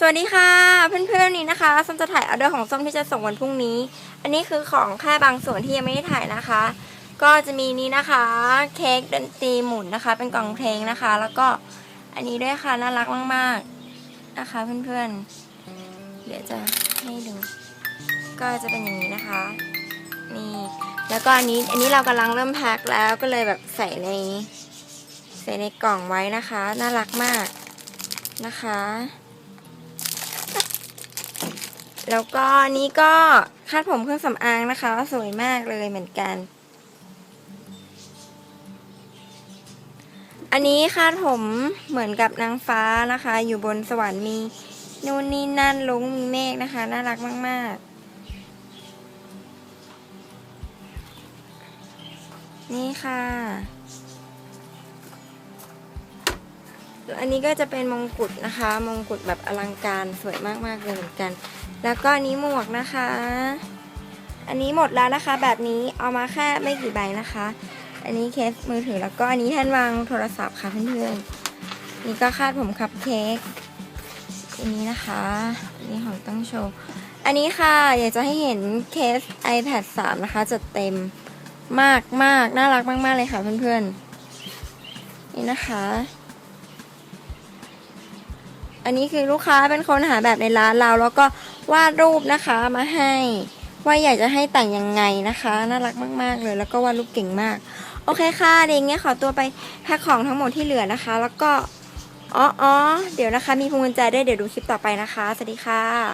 สวัสดีค่ะเพื่อนๆนี่นะคะส้มจะถ่ายออเดอร์ของส้มที่จะส่งวันพรุ่งนี้ อันนี้คือของแค่บางส่วนที่ยังไม่ได้ถ่ายนะคะ ก็จะมีนี้นะคะเค้กดนตรีหมุนนะคะ เป็นกล่องเพลงนะคะ แล้วก็อันนี้ด้วยค่ะน่ารักมากๆนะคะ เพื่อนๆ เดี๋ยวจะให้ดู ก็จะเป็นอย่างนี้นะคะนี่แล้วก็อันนี้อันนี้เรากำลังเริ่มแพ็คแล้วก็เลยแบบใส่ในใส่ในกล่องไว้นะคะ น่ารักมากนะคะ แล้วก็นนี้ก็คาดผมเครื่องสำอางนะคะ สวยมากเลยเหมือนกัน อันนี้คาดผมเหมือนกับนางฟ้านะคะ อยู่บนสวรรค์มีนู่นนี่นั่นลุงมีเมฆนะคะ น่ารักมาก ๆ นี่ค่ะ อันนี้ก็จะเป็นมงกุฎนะคะ มงกุฎแบบอลังการสวยมาก ๆ เลยเหมือนกัน แล้วก็อันนี้หมวกนะคะ อันนี้หมดแล้วนะคะ แบบนี้เอามาแค่ไม่กี่ใบนะคะ อันนี้เคสมือถือแล้วก็อันนี้แท่นวางโทรศัพท์ค่ะเพื่อนๆนี่ก็คาดผมคัพเค้กอันนี้นะคะอันนี้ของต้องโชว์อันนี้ค่ะอยากจะให้เห็นเคส iPad 3 นะคะจัดเต็มมากมากน่ารักมาก ๆ เลยค่ะเพื่อนๆ นี่นะคะ อันนี้คือลูกค้าเป็นคนหาแบบในร้านเรา แล้วก็วาดรูปนะคะมาให้ ว่าอยากจะให้แต่งยังไงนะคะ น่ารักมาก ๆ เลย แล้วก็วาดรูปเก่งมาก โอเคค่ะเดี๋ยวอย่างเนี้ยขอตัวไปแพ็คของทั้งหมดที่เหลือนะคะ แล้วก็อ๋ออเดี๋ยวนะคะ มีพวงกุญแจด้วยเดี๋ยวดูคลิปต่อไปนะคะสวัสดีค่ะ